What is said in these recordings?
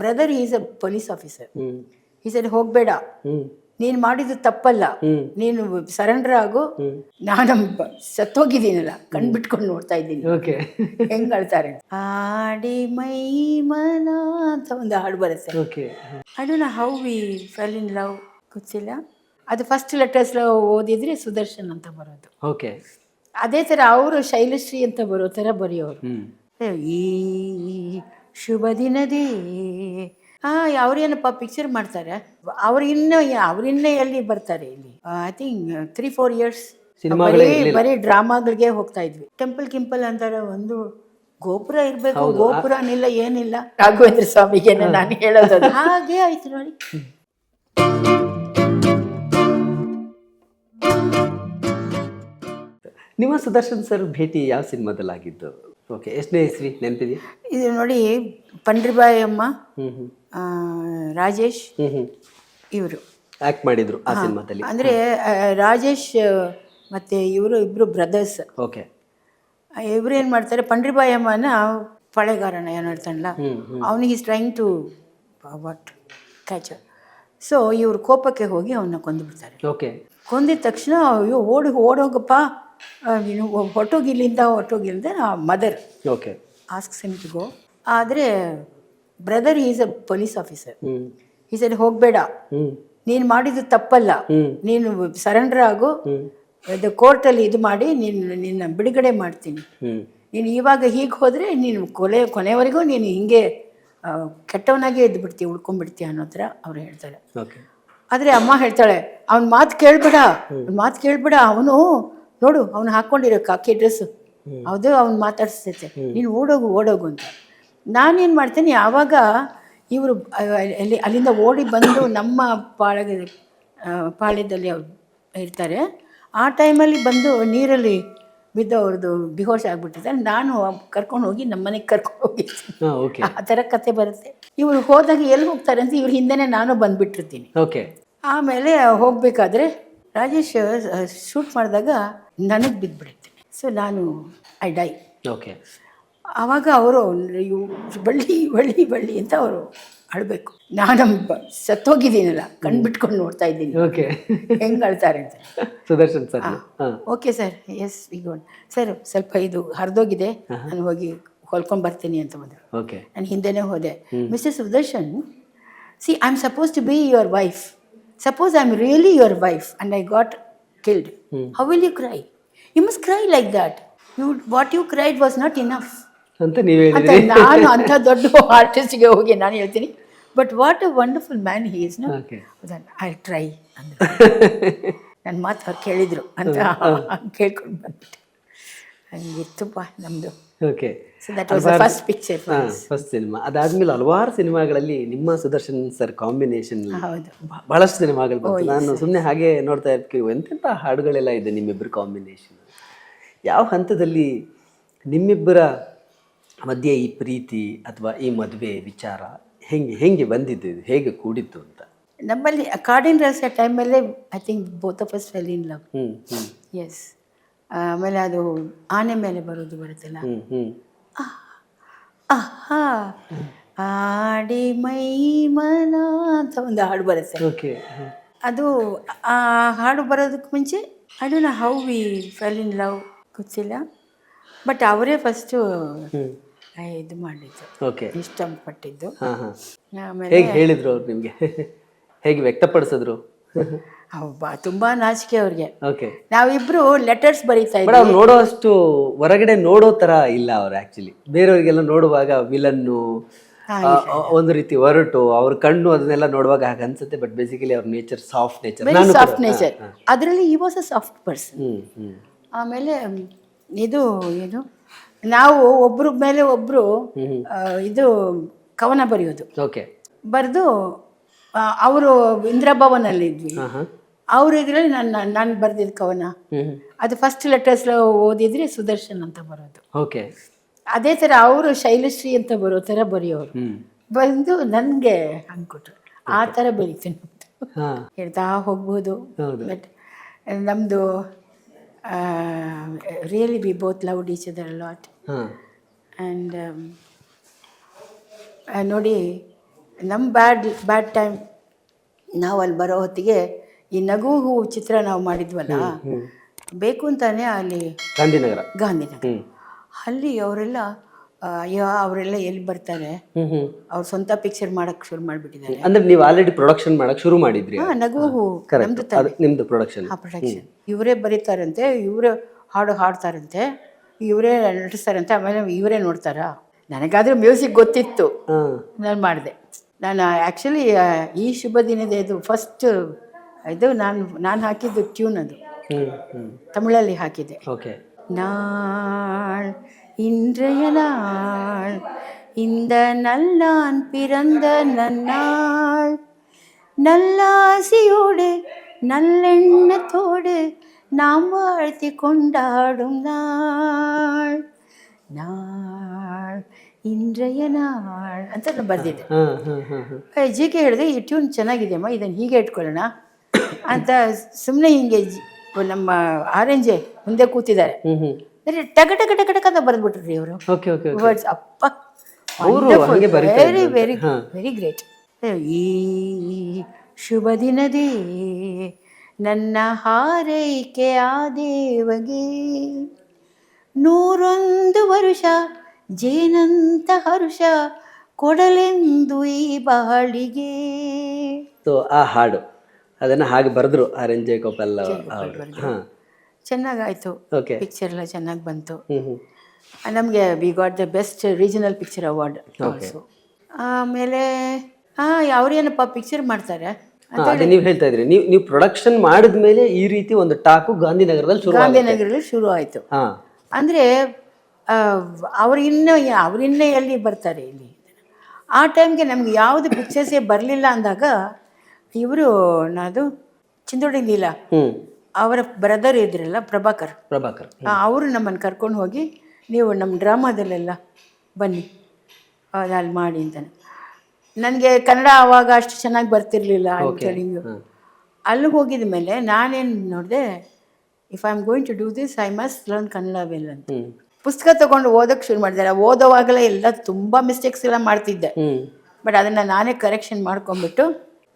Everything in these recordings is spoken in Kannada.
Brother is a police officer ಈ ಸರಿ ಹೋಗ್ಬೇಡ. ನೀನು ಮಾಡಿದ್ದು ತಪ್ಪಲ್ಲ. ನೀನು ಸರೆಂಡರ್ ಆಗು. ನಾನು ಸತ್ತೋಗಿದ್ದೀನಲ್ಲ. ಕಣ್ ಬಿಟ್ಕೊಂಡು ನೋಡ್ತಾ ಇದ್ದೀನಿ. ಓಕೆ ಹೆಂಗ್ ಹೇಳ್ತಾರೆ? ಆಡಿ ಮೈ ಮನ ಅಂತ ಒಂದು ಹಾಡು ಬರುತ್ತೆ. ಓಕೆ ನಾ how we fell in love ಗೊತ್ತಿಲ್ಲ. ಅದು ಫಸ್ಟ್ ಲೆಟರ್ಸ್ ಓದಿದ್ರೆ ಸುದರ್ಶನ್ ಅಂತ ಬರೋದು. ಓಕೆ ಅದೇ ಥರ ಅವರು ಶೈಲಶ್ರೀ ಅಂತ ಬರೋ ಥರ ಬರೆಯೋರು. ಈ ಶುಭ ದಿನದೇ. ಹಾ ಅವ್ರೇನಪ್ಪ ಪಿಕ್ಚರ್ ಮಾಡ್ತಾರೆ? ಅವ್ರಿನ್ನ ಅವ್ರಿನ್ನೇ ಅವ್ರಿನ್ನೂ ಎಲ್ಲಿ ಬರ್ತಾರೆ ಇಲ್ಲಿ? I think three four years ಸಿನಿಮಾಗಳೇ ಬರೀ ಬರೀ ಡ್ರಾಮಾಗಳಿಗೆ ಹೋಗ್ತಾ ಇದ್ವಿ. ಟೆಂಪಲ್ ಕಿಂಪಲ್ ಅಂತಾರೆ ಒಂದು ಗೋಪುರ ಇರಬೇಕು ಗೋಪುರನಿಲ್ಲ ಏನಿಲ್ಲ. ರಾಘವೇಂದ್ರ ಸ್ವಾಮಿಗೆ ನಾನು ಹೇಳೋದು ಅದು. ಹಾಗೆ ಆಯ್ತು ನೋಡಿ. ನಿಮ್ಮ ಸುದರ್ಶನ್ ಸರ್ ಭೇಟಿ ಯಾವ ಸಿನಿಮಾದಲ್ಲಿ ಆಗಿದ್ದು ಓಕೆ ಎಷ್ಟನೇ ಇಸ್ವಿ ನೆನಪಿದೆಯಾ? ಇದು ನೋಡಿ ಪಂಡ್ರಿಬಾಯಿ ಅಮ್ಮ ಆ, ರಾಜೇಶ್ ಇವರು. ಆಕ್ಟ್ ಮಾಡಿದ್ರು ಆ ಸಿನಿಮಾದಲ್ಲಿ. ಅಂದರೆ ರಾಜೇಶ್ ಮತ್ತೆ ಇವರು ಇಬ್ಬರು ಬ್ರದರ್ಸ್ ಓಕೆ. ಇವ್ರು ಏನು ಮಾಡ್ತಾರೆ ಪಂಡ್ರಿಬಾಯಿ ಅಮ್ಮನ ಪಳೆಗಾರನ ಏನು ಹೇಳ್ತಾನಲ್ಲ ಅವ್ನಿಗೆ is trying to what catch so ಇವ್ರು ಕೋಪಕ್ಕೆ ಹೋಗಿ ಅವನ್ನ ಕೊಂದುಬಿಡ್ತಾರೆ. ಓಕೆ. ಕೊಂದಿದ ತಕ್ಷಣ ಅಯ್ಯೋ ಓಡಿ ಓಡೋಗಪ್ಪ. ಆ, ನೀನು ಆ ಹೊಟ್ಟೋಗಿಲ್ಲಿಂದ mother okay ask him to go ಆದರೆ brother is a police officer hmm. ಈ ಸರಿ ಹೋಗಬೇಡ. ಹ್ಮ್. ನೀನು ಮಾಡಿದ್ದು ತಪ್ಪಲ್ಲ. ನೀನು ಸರೆಂಡರ್ ಆಗು. ಹ್ಮ್. ಅದು ಕೋರ್ಟಲ್ಲಿ ಇದು ಮಾಡಿ ನೀನು ನಿನ್ನ ಬಿಡುಗಡೆ ಮಾಡ್ತೀನಿ. ಹ್ಮ್. ನೀನು ಇವಾಗ ಹೀಗೆ ಹೋದರೆ ನೀನು ಕೊಲೆ ಕೊನೆವರೆಗೂ ನೀನು ಹಿಂಗೆ ಕೆಟ್ಟವನಾಗೆ ಇದ್ದು ಬಿಡ್ತೀಯ ಉಳ್ಕೊಂಡ್ಬಿಡ್ತೀಯ ಅನ್ನೋ ಥರ ಅವ್ರು ಹೇಳ್ತಾರೆ. ಆದರೆ ಅಮ್ಮ ಹೇಳ್ತಾಳೆ ಅವ್ನ ಮಾತು ಕೇಳ್ಬೇಡ. ಮಾತು ಕೇಳ್ಬೇಡ. ಅವನು ನೋಡು ಅವನು ಹಾಕ್ಕೊಂಡಿರೋ ಕಾಕಿ ಡ್ರೆಸ್ಸು ಅದು ಅವ್ನು ಮಾತಾಡ್ಸ್ತೈತೆ ನೀನು ಓಡೋಗು ಓಡೋಗು ಅಂತ. ನಾನೇನು ಮಾಡ್ತೀನಿ ಯಾವಾಗ ಇವರು ಅಲ್ಲಿ ಅಲ್ಲಿಂದ ಓಡಿ ಬಂದು ನಮ್ಮ ಪಾಳಗ ಆ, ಪಾಳ್ಯದಲ್ಲಿ ಅವ್ರು ಇರ್ತಾರೆ. ಆ ಟೈಮಲ್ಲಿ ಬಂದು ನೀರಲ್ಲಿ ಬಿದ್ದು ಅವ್ರದ್ದು ಬಿಹೋಶ್ ಆಗ್ಬಿಟ್ಟಿದ್ದಾರೆ ನಾನು ಕರ್ಕೊಂಡು ಹೋಗಿ ನಮ್ಮ ಮನೆಗೆ ಕರ್ಕೊಂಡು ಹೋಗಿ ಆ ಥರ ಕತೆ ಬರುತ್ತೆ. ಇವರು ಹೋದಾಗ ಎಲ್ಲಿ ಹೋಗ್ತಾರೆ ಅಂತ ಇವ್ರ ಹಿಂದೆನೇ ನಾನು ಬಂದುಬಿಟ್ಟಿರ್ತೀನಿ. ಓಕೆ ಆಮೇಲೆ ಹೋಗಬೇಕಾದ್ರೆ ರಾಜೇಶ್ ಶೂಟ್ ಮಾಡಿದಾಗ ನನಗೆ ಬಿದ್ದುಬಿಡುತ್ತೆ ಸೊ ನಾನು ಐ ಡೈ ಓಕೆ ಆವಾಗ ಅವರು ಬಳ್ಳಿ ಬಳ್ಳಿ ಬಳ್ಳಿ ಅಂತ ಅವರು ಅಳಬೇಕು. ನಾನು ಸತ್ತೋಗಿದ್ದೀನಲ್ಲ ಕಣ್ಬಿಟ್ಕೊಂಡು ನೋಡ್ತಾ ಇದ್ದೀನಿ. ಓಕೆ ಹೆಂಗೆ ಅಳ್ತಾರೆ ಅಂತ. Sudarshan sir. Okay sir yes ಈಗ ಸರ್ ಸ್ವಲ್ಪ ಇದು ಹರಿದೋಗಿದೆ. ನಾನು ಹೋಗಿ ಹೊಲ್ಕೊಂಡು ಬರ್ತೀನಿ ಅಂತ ಬಂದರು. ಓಕೆ ನಾನು ಹಿಂದೆನೇ ಹೋದೆ. Mister Sudarshan see I am supposed to be your wife suppose I am really your wife and I got killed how will you cry You must cry like that. You, what you cried was not enough. ಅಂತ ನೀವು ಅಂತ ನಾನು ಅಂತ ದೊಡ್ಡ ಆರ್ಟಿಸ್ಟ್ಗೆ ಹೋಗಿ ನಾನು ಹೇಳ್ತೀನಿ. But what a wonderful man he is no I try ಅಂತ ನನ್ನ ಮಾತು ಕೇಳಿದರು ಅಂತ ಕೇಳ್ಕೊಂಡು ಬಂದ್ಬಿಟ್ಟೆ. ಹಂಗಿತ್ತಪ್ಪ ನಮ್ಮದು okay first picture first cinema ಅದಾದ್ಮೇಲೆ ಹಲವಾರು ಸಿನಿಮಾಗಳಲ್ಲಿ ನಿಮ್ಮ ಸುದರ್ಶನ್ ಸರ್ ಕಾಂಬಿನೇಷನ್ ಬಹಳಷ್ಟು ಸಿನಿಮಾಗಳು ಬಂತು. ನಾನು ಸುಮ್ಮನೆ ಹಾಗೆ ನೋಡ್ತಾ ಇರ್ತೀವಿ. ಎಂತೆಂಥ ಹಾಡುಗಳೆಲ್ಲ ಇದೆ ನಿಮ್ಮಿಬ್ಬರ ಕಾಂಬಿನೇಷನ್ ಯಾವ ಹಂತದಲ್ಲಿ ನಿಮ್ಮಿಬ್ಬರ ಮಧ್ಯೆ ಈ ಪ್ರೀತಿ ಅಥವಾ ಈ ಮದುವೆ ವಿಚಾರ ಹೆಂಗೆ ಹೆಂಗೆ ಬಂದಿದ್ದು? ಇದು ಹೇಗೆ ಕೂಡಿತ್ತು ಅಂತ? ನಮ್ಮಲ್ಲಿ ಕಾಡಿನ ರಸ್ ಟೈಮಲ್ಲೇ I think both of us fell in love yes ಆಮೇಲೆ ಅದು ಆನೆ ಮೇಲೆ ಬರೋದು ಬರುತ್ತಲ್ಲ? ಆಹಾ. ಆಡಿ ಮೈ ಮನ ಅಂತ ಒಂದು ಹಾಡು ಬರುತ್ತೆ. ಓಕೆ ಅದು ಆ ಹಾಡು ಬರೋದಕ್ಕೆ ಮುಂಚೆ I don't know how we fell in love ಗೊತ್ತಿಲ್ಲ ಬಟ್ ಅವರೇ ಫಸ್ಟು ಇದು ಮಾಡಿದ್ದು. ಓಕೆ. ಇಷ್ಟಪಟ್ಟಿದ್ದು. ಆಮೇಲೆ ಹೇಗೆ ಹೇಳಿದ್ರು ಅವ್ರು ನಿಮಗೆ? ಹೇಗೆ ವ್ಯಕ್ತಪಡಿಸಿದ್ರು? ಅಬ್ಬಾ ತುಂಬಾ ನಾಚಿಕೆ ಅವ್ರಿಗೆ. ಓಕೆ ನಾವಿಬ್ರು ಲೆಟರ್ಸ್ ಬರೀತಾ ಇದ್ದೀವಿ ಇದ್ವಿ. ಅವ್ರು ನೋಡೋಷ್ಟು ಹೊರಗಡೆ ನೋಡೋ ತರ ಇಲ್ಲ ಅವ್ರು ಆಕ್ಚುಲಿ ಬೇರೆಯವರಿಗೆಲ್ಲ ನೋಡುವಾಗ ವಿಲನ್ನು ಒಂದು ರೀತಿ ಹೊರಟು ಅವ್ರ ಕಣ್ಣು ಅದನ್ನೆಲ್ಲ ನೋಡುವಾಗ ಹಾಗೆ ಅನ್ಸುತ್ತೆ ಬಟ್ ಬೇಸಿಕಲಿ ಅವ್ರ nature soft nature very soft nature ಅದರಲ್ಲಿ ಈ ವಾಸ್ ಅ ಸಾಫ್ಟ್ ಪರ್ಸನ್ ಆಮೇಲೆ ಇದು ಏನು ನಾವು ಒಬ್ರ ಮೇಲೆ ಒಬ್ರು ಆ, ಇದು ಕವನ ಬರೆಯೋದು. ಓಕೆ ಬರೆದು ಅವರು ಇಂದ್ರಭವನಲ್ಲಿ ಇದ್ವಿ ಅವ್ರ ಇದರಲ್ಲಿ ನಾನು ನಾನು ಬರೆದಿದ್ದ ಕವನ. ಅದು ಫಸ್ಟ್ ಲೆಟರ್ಸ್ ಓದಿದ್ರೆ ಸುದರ್ಶನ್ ಅಂತ ಬರೋದು. ಓಕೆ. ಅದೇ ಥರ ಅವರು ಶೈಲಶ್ರೀ ಅಂತ ಬರೋ ಥರ ಬರೆಯೋರು. ಬಂದು ನನಗೆ ಅಂದ್ಕೊಟ್ರು ಆ ಥರ ಬರೀತೀನಿ ಹೇಳ್ತಾ ಹೋಗ್ಬೋದು. ಬಟ್ ನಮ್ಮದು really be both love each other lot and ನೋಡಿ ನಮ್ಮ ಬ್ಯಾಡ್ ಬ್ಯಾಡ್ ಟೈಮ್ ನಾವು ಅಲ್ಲಿ ಬರೋ ಹೊತ್ತಿಗೆ ಈ ನಗು ಹೂವು ಚಿತ್ರ ನಾವು ಮಾಡಿದ್ವಲ್ಲ ಬೇಕು ಅಂತಾನೆ ಅಲ್ಲಿ ಗಾಂಧಿನಗರ. ಗಾಂಧಿನಗರ. ಅಲ್ಲಿ ಅವರೆಲ್ಲ ಅಯ್ಯೋ ಅವರೆಲ್ಲ ಎಲ್ಲಿ ಬರ್ತಾರೆ? ಅವ್ರ ಸ್ವಂತ ಪಿಕ್ಚರ್ ಮಾಡಕ್ ಶುರು ಮಾಡ್ಬಿಟ್ಟಿದ್ದಾರೆ. ಅಂದ್ರೆ ನೀವು ಆಲ್ರೆಡಿ ಪ್ರೊಡಕ್ಷನ್ ಮಾಡಕ್ ಶುರು ಮಾಡಿದ್ರಿ ನಗು ಹೂ ನಮ್ದು ಪ್ರೊಡಕ್ಷನ್ ಪ್ರೊಡಕ್ಷನ್ ಇವರೇ ಬರೀತಾರಂತೆ ಇವರೇ ಹಾಡು ಹಾಡ್ತಾರಂತೆ ಇವರೇ ನಟಿಸ್ತಾರಂತೆ ಆಮೇಲೆ ಇವರೇ ನೋಡ್ತಾರಾ? ನನಗಾದ್ರೂ ಮ್ಯೂಸಿಕ್ ಗೊತ್ತಿತ್ತು. ನಾನು ಮಾಡಿದೆ. ನಾನು ಆ್ಯಕ್ಚುಲಿ ಈ ಶುಭ ದಿನದ ಇದು ಫಸ್ಟ್ ಇದು ನಾನು ನಾನು ಹಾಕಿದ್ದು ಟ್ಯೂನ್ ಅದು ಹ್ಮ್ ಹ್ಮ್ ತಮಿಳಲ್ಲಿ ಹಾಕಿದ್ದೆ ಓಕೆ நாள் இன்றைய நாள் இந்த நல்லான் பிறந்த நன்னாள் நல்லாசியோடு நல்லெண்ணத்தோடு நாம் வாழ்த்தி கொண்டாடும் நாள் நாள் இன்றைய ನಾಳ್ ಅಂತ ನಾನು ಬರೆದಿದ್ದೆ ಹಾ ಹಾ ಹಾ ಹಾ ಜಿ ಕೆ ಹೇಳಿದೆ ಈ ಟ್ಯೂನ್ ಚೆನ್ನಾಗಿದೆಯಮ್ಮ ಇದನ್ನು ಹೀಗೆ ಇಟ್ಕೊಳ್ಳೋಣ ಅಂತ ಸುಮ್ಮನೆ ಹಿಂಗೆ ನಮ್ಮ ಆರೆಂಜೆ ಮುಂದೆ ಕೂತಿದ್ದಾರೆ. ಟಗ ಟಗ ಟಕ ಟಕ ಅಂತ ಬರೆದ್ಬಿಟ್ರಿ ಅವರು ಓಕೆ ಓಕೆ ವರ್ಡ್ಸ್ ಅಪ್ಪ. ವೆರಿ. ವೆರಿ. ವೆರಿ ಗ್ರೇಟ್ ಈ ಶುಭ ದಿನದೇ ನನ್ನ ಹಾರೈಕೆ ಆ ದೇವಗೆ. ನೂರೊಂದು ವರುಷ ಜೇನಂತ ಹರುಷ ಕೊಡಲೆಂದು ಈ ಬಾಳಿಗೆ ಆ ಹಾಡು. ಅದನ್ನ ಹಾಗೆ ಬರೆದ್ರು ಆರ್ ಎನ್ ಜೇಕೋಪ್ ಎಲ್ಲ ಅವರು ಹಾ. ಚೆನ್ನಾಗಾಯ್ತು. ಓಕೆ ಪಿಕ್ಚರ್ ಎಲ್ಲ ಚೆನ್ನಾಗಿ ಬಂತು. ನಮಗೆ we got the best regional picture award also ಆಮೇಲೆ ಹಾಂ ಅವ್ರೇನಪ್ಪ ಪಿಕ್ಚರ್ ಮಾಡ್ತಾರೆ? ಅದೇ ನೀವು ಹೇಳ್ತಾ ಇದ್ರಿ. ನೀವು ನೀವು ಪ್ರೊಡಕ್ಷನ್ ಮಾಡಿದ್ಮೇಲೆ ಈ ರೀತಿ ಒಂದು ಟಾಕು ಗಾಂಧಿನಗರದಲ್ಲಿ ಶುರು ಗಾಂಧಿನಗರದಲ್ಲಿ ಶುರು ಆಯಿತು. ಅಂದರೆ ಅವ್ರಿನ್ನೂ ಅವರಿನ್ನೂ ಎಲ್ಲಿ ಬರ್ತಾರೆ ಇಲ್ಲಿ? ಆ ಟೈಮ್ಗೆ ನಮ್ಗೆ ಯಾವುದು ಪಿಕ್ಚರ್ಸೇ ಬರಲಿಲ್ಲ ಅಂದಾಗ ಇವರು ನಾದು ಚಿಂದೋಡಿ ಲೀಲಾ. ಅವರ ಬ್ರದರ್ ಇದ್ರಲ್ಲ ಪ್ರಭಾಕರ್. ಪ್ರಭಾಕರ್. ಅವರು ನಮ್ಮನ್ನು ಕರ್ಕೊಂಡು ಹೋಗಿ ನೀವು ನಮ್ಮ ಡ್ರಾಮಾದಲ್ಲೆಲ್ಲ ಬನ್ನಿ. ಅಲ್ಲಿ ಮಾಡಿ ಅಂತಾನೆ. ನನಗೆ ಕನ್ನಡ ಆವಾಗ ಅಷ್ಟು ಚೆನ್ನಾಗಿ ಬರ್ತಿರ್ಲಿಲ್ಲ ಅಂತೇಳಿ ಅಲ್ಲಿ ಹೋಗಿದ ಮೇಲೆ ನಾನೇನು ನೋಡಿದೆ if I am going to do this I must learn Kannada well ಅಂತ. ಪುಸ್ತಕ ತಗೊಂಡು ಓದೋಕ್ಕೆ ಶುರು ಮಾಡಿದೆ. ಓದೋವಾಗಲೇ ಎಲ್ಲ ತುಂಬ ಮಿಸ್ಟೇಕ್ಸ್ ಎಲ್ಲ ಮಾಡ್ತಿದ್ದೆ. ಬಟ್ ಅದನ್ನು ನಾನೇ ಕರೆಕ್ಷನ್ ಮಾಡ್ಕೊಂಬಿಟ್ಟು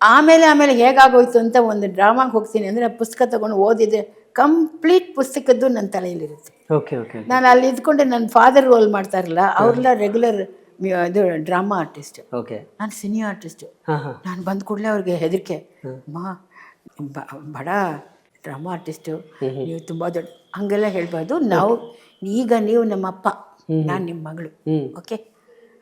ಆಮೇಲೆ ಆಮೇಲೆ ಹೇಗಾಗೋಯ್ತು ಅಂತ ಒಂದು ಡ್ರಾಮಾಗೆ ಹೋಗ್ತೀನಿ ಅಂದರೆ ಆ ಪುಸ್ತಕ ತಗೊಂಡು ಓದಿದ್ರೆ ಕಂಪ್ಲೀಟ್ ಪುಸ್ತಕದ್ದು ನನ್ನ ತಲೆಯಲ್ಲಿರುತ್ತೆ. ಓಕೆ ಓಕೆ ನಾನು ಅಲ್ಲಿ ಇದ್ಕೊಂಡು ನನ್ನ ಫಾದರ್ ರೋಲ್ ಮಾಡ್ತಾರಲ್ಲ ಅವ್ರೆಲ್ಲ ರೆಗ್ಯುಲರ್ ಇದು ಡ್ರಾಮಾ ಆರ್ಟಿಸ್ಟ್ ಓಕೆ. ನಾನು ಸಿನಿ ಆರ್ಟಿಸ್ಟ್ ನಾನು ಬಂದ ಕೂಡಲೇ ಅವ್ರಿಗೆ ಹೆದರಿಕೆ. ಮಾ ಬಡ ಡ್ರಾಮಾ ಆರ್ಟಿಸ್ಟು ನೀವು ತುಂಬ ದೊಡ್ಡ ಹಂಗೆಲ್ಲ ಹೇಳ್ಬಾರ್ದು. ನಾವು ಈಗ ನೀವು ನಮ್ಮ ಅಪ್ಪ ನಾನು ನಿಮ್ಮ ಮಗಳು. ಓಕೆ?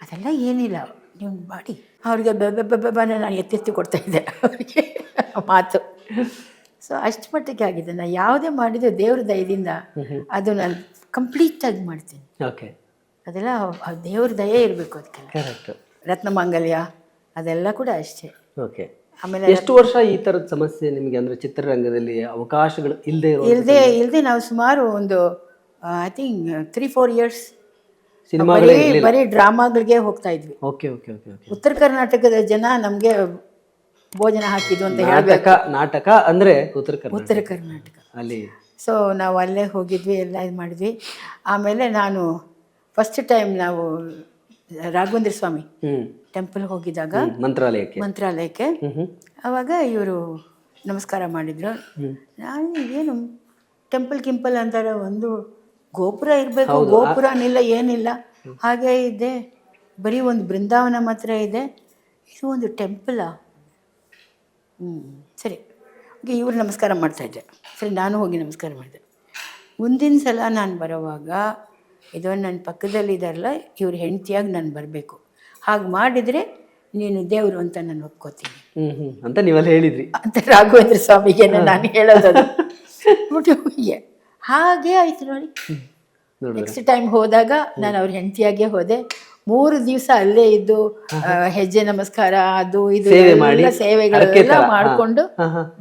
ಅದೆಲ್ಲ ಏನಿಲ್ಲ. ನೀವು ಮಾಡಿ. ಅವ್ರಿಗೆ ಬೆಬ್ಬೆ ಬೆಬ್ಬೆ ನಾನು ಎತ್ತೆತ್ತಿ ಕೊಡ್ತಾ ಇದ್ದೆ ಅವ್ರಿಗೆ ಮಾತು. ಸೊ ಅಷ್ಟು ಮಟ್ಟಿಗೆ ಆಗಿದೆ. ನಾನು ಯಾವುದೇ ಮಾಡಿದ್ರು ದೇವ್ರ ದಯದಿಂದ ಅದು ನಾನು ಕಂಪ್ಲೀಟಾಗಿ ಮಾಡ್ತೀನಿ. ಓಕೆ ಅದೆಲ್ಲ ದೇವ್ರ ದಯೆ ಇರಬೇಕು ಅದಕ್ಕೆ. ಕರೆಕ್ಟ್ ರತ್ನಮಾಂಗಲ್ಯ ಅದೆಲ್ಲ ಕೂಡ ಅಷ್ಟೇ. ಓಕೆ ಆಮೇಲೆ ಎಷ್ಟು ವರ್ಷ ಈ ಥರದ ಸಮಸ್ಯೆ ನಿಮಗೆ ಅಂದರೆ ಚಿತ್ರರಂಗದಲ್ಲಿ ಅವಕಾಶಗಳು ಇಲ್ಲದೆ ಇಲ್ಲದೆ ಇಲ್ಲದೆ ನಾವು ಸುಮಾರು ಒಂದು I think three four years ಸಿನಿಮಾಗಳೇ ಬರೀ ಬರೀ ಡ್ರಾಮಾಗಳಿಗೆ ಹೋಗ್ತಾ ಇದ್ವಿ. Okay okay okay okay. ಉತ್ತರ ಕರ್ನಾಟಕದ ಜನ ನಮಗೆ ಭೋಜನ ಹಾಕಿದ್ದು ಅಂತ ಹೇಳಿ ನಾಟಕ ನಾಟಕ ಅಂದ್ರೆ ಉತ್ತರ ಕರ್ನಾಟಕ. ಉತ್ತರ ಕರ್ನಾಟಕ. ಅಲ್ಲಿ. ಸೊ ನಾವು ಅಲ್ಲೇ ಹೋಗಿದ್ವಿ ಎಲ್ಲ ಇದು ಮಾಡಿದ್ವಿ. ಆಮೇಲೆ ನಾನು ಫಸ್ಟ್ ಟೈಮ್ ನಾವು ರಾಘವೇಂದ್ರ ಸ್ವಾಮಿ ಹ್ಮ್. ಟೆಂಪಲ್ ಹೋಗಿದಾಗ ಹ್ಮ್, ಮಂತ್ರಾಲಯಕ್ಕೆ. ಮಂತ್ರಾಲಯಕ್ಕೆ. ಹ್ಮ್ ಹ್ಮ್. ಆವಾಗ ಇವರು ನಮಸ್ಕಾರ ಮಾಡಿದ್ರು. ನಾನು ಏನು ಟೆಂಪಲ್ ಕಿಂಪಲ್ ಅಂತಾರೆ ಒಂದು ಗೋಪುರ ಇರಬೇಕು ಗೋಪುರನಿಲ್ಲ ಏನಿಲ್ಲ. ಹಾಗೆ ಇದೆ. ಬರೀ ಒಂದು ಬೃಂದಾವನ ಮಾತ್ರ ಇದೆ. ಇದು ಒಂದು ಟೆಂಪಲಾ. ಹ್ಞೂ ಸರಿ. ಹಾಗೆ ಇವ್ರು ನಮಸ್ಕಾರ ಮಾಡ್ತಾಯಿದ್ದೆ ಸರಿ ನಾನು ಹೋಗಿ ನಮಸ್ಕಾರ ಮಾಡಿದೆ. ಮುಂದಿನ ಸಲ ನಾನು ಬರೋವಾಗ ಇದು ನನ್ನ ಪಕ್ಕದಲ್ಲಿದ್ದಾರಲ್ಲ ಇವ್ರ ಹೆಂಡತಿಯಾಗಿ ನಾನು ಬರಬೇಕು. ಹಾಗೆ ಮಾಡಿದರೆ ನೀನು ದೇವರು ಅಂತ ನಾನು ಒಪ್ಕೋತೀನಿ. ಹ್ಮ್ ಹ್ಮ್ ಅಂತ ನೀವಲ್ಲಿ ಹೇಳಿದ್ರಿ. ಅಂತ ರಾಘವೇಂದ್ರ ಸ್ವಾಮಿಗೆ ನಾನು ಬಿಟ್ಟು ಹೀಗೆ ಆಯ್ತು ನೋಡಿ. ನೆಕ್ಸ್ಟ್ ಟೈಮ್ ಹೋದಾಗ ನಾನು ಅವ್ರ ಹೆಂಡತಿಯಾಗೆ ಹೋದೆ. ಮೂರು ದಿವಸ ಅಲ್ಲೇ ಇದ್ದು ಹೆಜ್ಜೆ ನಮಸ್ಕಾರ ಅದು ಇದು ಎಲ್ಲ ಸೇವೆಗಳೆಲ್ಲ. ಮಾಡಿಕೊಂಡು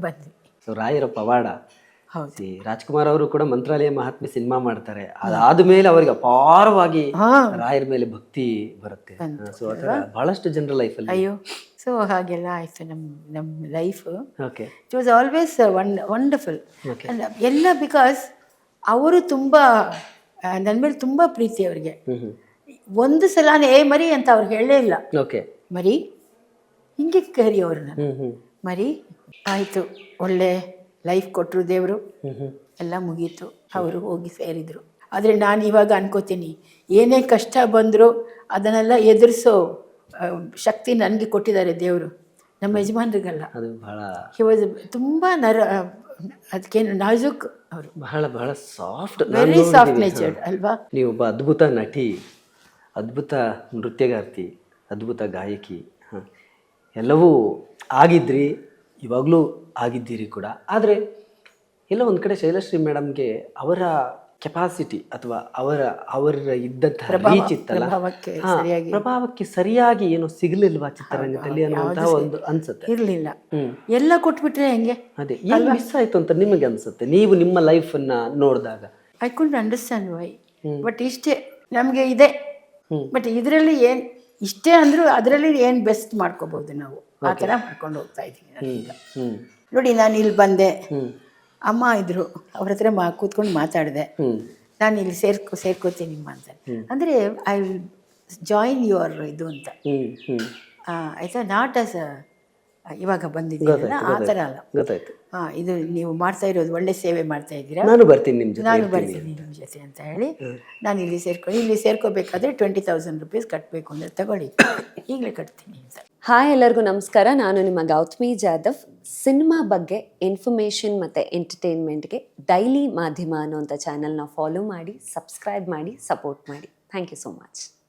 ಬಂದ್ವಿ. ಸೊ ರಾಯರ ಪವಾಡ. ಹೌದು. ರಾಜ್ಕುಮಾರ್ ಅವರು ಕೂಡ ಮಂತ್ರಾಲಯ ಮಹಾತ್ಮೆ ಸಿನಿಮಾ ಮಾಡ್ತಾರೆ. ಅದಾದ ಮೇಲೆ ಅವರಿಗೆ ಅಪಾರವಾಗಿ ರಾಯರ ಮೇಲೆ ಭಕ್ತಿ ಬರುತ್ತೆ. ಸೊ ಬಹಳಷ್ಟು ಜನರ ಲೈಫಲ್ಲಿ ಅಯ್ಯೋ ಸೊ ಹಾಗೆಲ್ಲ ಆಯ್ತು ನಮ್ಮ ನಮ್ life okay it was always one wonderful. ಎಲ್ಲ ಬಿಕಾಸ್ ಅವರು ತುಂಬ ನನ್ನ ಮೇಲೆ ತುಂಬ ಪ್ರೀತಿ ಅವರಿಗೆ. ಒಂದು ಸಲ ಏ ಮರಿ ಅಂತ ಅವ್ರು ಹೇಳೇ ಇಲ್ಲ. ಓಕೆ. ಮರಿ ಹಿಂಗೆ ಕರಿ ನಾನು. ಹ್ಮ್ ಹ್ಮ್. ಮರಿ ಆಯಿತು ಒಳ್ಳೆ ಲೈಫ್ ಕೊಟ್ಟರು ದೇವರು. ಎಲ್ಲ ಮುಗೀತು. ಅವರು ಹೋಗಿ ಸೇರಿದರು. ಆದರೆ ನಾನು ಇವಾಗ ಅನ್ಕೋತೀನಿ ಏನೇ ಕಷ್ಟ ಬಂದರೂ ಅದನ್ನೆಲ್ಲ ಎದುರಿಸೋ ಶಕ್ತಿ ನನಗೆ ಕೊಟ್ಟಿದ್ದಾರೆ ದೇವರು. ನಮ್ಮ ಯಜಮಾನ್ರಿಗಲ್ಲ. ಅದು ಬಹಳ ಹಿ ವಾಸ್ ತುಂಬ ನರ ಅದಕ್ಕೇನು ನಾಜುಕ್ ಅವರು. ಬಹಳ ಬಹಳ ಸಾಫ್ಟ್ ವೆರಿ ಸಾಫ್ಟ್ ನೇಚರ್ಡ್ ಅಲ್ವಾ? ನೀವು ಒಬ್ಬ ಅದ್ಭುತ ನಟಿ ಅದ್ಭುತ ನೃತ್ಯಗಾರ್ತಿ ಅದ್ಭುತ ಗಾಯಕಿ ಹ. ಎಲ್ಲವೂ ಆಗಿದ್ರಿ ಇವಾಗಲೂ ಆಗಿದ್ದೀರಿ ಕೂಡ. ಆದರೆ ಎಲ್ಲ ಒಂದು ಕಡೆ ಶೈಲಶ್ರೀ ಮೇಡಮ್ಗೆ ಅವರ ಕೆಪಾಸಿಟಿ ಅಥವಾ ಅವರ ಅವರ ಇದ್ದಂತಹ ರೀಚ್ ಇತ್ತಲ್ಲ ಪ್ರಭಾವಕ್ಕೆ ಸರಿಯಾಗಿ ಪ್ರಭಾವಕ್ಕೆ ಸರಿಯಾಗಿ ಏನು ಸಿಗಲಿಲ್ವಾ ಚಿತ್ರರಂಗದಲ್ಲಿ ಅನ್ನುವಂತಹ ಒಂದು ಅನ್ಸುತ್ತೆ. ಇರಲಿಲ್ಲ. ಎಲ್ಲ ಕೊಟ್ಬಿಟ್ರೆ ಹೆಂಗೆ? ಅದೇ ಏನು ಮಿಸ್ ಆಯ್ತು ಅಂತ ನಿಮಗೆ ಅನ್ಸುತ್ತೆ? ನೀವು ನಿಮ್ಮ ಲೈಫನ್ನ ನೋಡಿದಾಗ. I can't understand why but ಇಷ್ಟೇ ನಮಗೆ ಇದೆ. ಬಟ್ ಇದರಲ್ಲಿ ಏನು ಇಷ್ಟೇ ಅಂದ್ರು ಅದರಲ್ಲಿ ಏನು ಬೆಸ್ಟ್ ಮಾಡ್ಕೋಬಹುದು ನಾವು? ಆ ತರ ಮಾಡ್ಕೊಂಡು ಹೋಗ್ತಾ ಇದೀವಿ ನೋಡಿ ನಾನು ಇಲ್ಲಿ ಬಂದೆ. ಅಮ್ಮ ಇದ್ರು ಅವ್ರ ಹತ್ರ ಮಾ ಕೂತ್ಕೊಂಡು ಮಾತಾಡಿದೆ. ನಾನು ಇಲ್ಲಿ ಸೇರ್ಕೊ ಸೇರ್ಕೋತೀನಿ ನಿಮ್ಮ ಅಂತ. ಅಂದರೆ ಐ ವಿಲ್ ಜಾಯಿನ್ ಯುವರ್ ಇದು ಅಂತ. ಆಯ್ತಾ? ನಾಟ್ ಆಸ್ ಇವಾಗ ಬಂದಿದ್ದೀರಲ್ಲ ಆ ಥರ ಅಲ್ಲ. ಗೊತ್ತಾಯ್ತು. ಹಾಂ ಇದು ನೀವು ಮಾಡ್ತಾ ಇರೋದು ಒಳ್ಳೆ ಸೇವೆ ಮಾಡ್ತಾ ಇದ್ದೀರಾ? ನಾನು ಬರ್ತೀನಿ ನಿಮ್ಮ ಜೊತೆ ನಾನು ಬರ್ತೀನಿ ನಿಮ್ಮ ಜೊತೆ ಅಂತ ಹೇಳಿ ನಾನು ಇಲ್ಲಿ ಸೇರ್ಕೊ ಇಲ್ಲಿ ಸೇರ್ಕೋಬೇಕಾದ್ರೆ ಟ್ವೆಂಟಿ ತೌಸಂಡ್ ರುಪೀಸ್ ಕಟ್ಟಬೇಕು ಅಂದರೆ ತಗೊಳ್ಳಿ. ಈಗಲೇ ಕಟ್ತೀನಿ ಅಂತ. ಹಾಯ್ ಎಲ್ಲರಿಗೂ ನಮಸ್ಕಾರ. ನಾನು ನಿಮ್ಮ ಗೌತಮಿ ಜಾಧವ್. ಸಿನಿಮಾ ಬಗ್ಗೆ ಇನ್ಫಾರ್ಮೇಷನ್ ಮತ್ತು ಎಂಟರ್ಟೈನ್ಮೆಂಟ್ಗೆ ಡೈಲಿ ಮಾಧ್ಯಮ ಅನ್ನೋಂಥ ಚಾನಲ್ನ ಫಾಲೋ ಮಾಡಿ ಸಬ್ಸ್ಕ್ರೈಬ್ ಮಾಡಿ ಸಪೋರ್ಟ್ ಮಾಡಿ. Thank you so much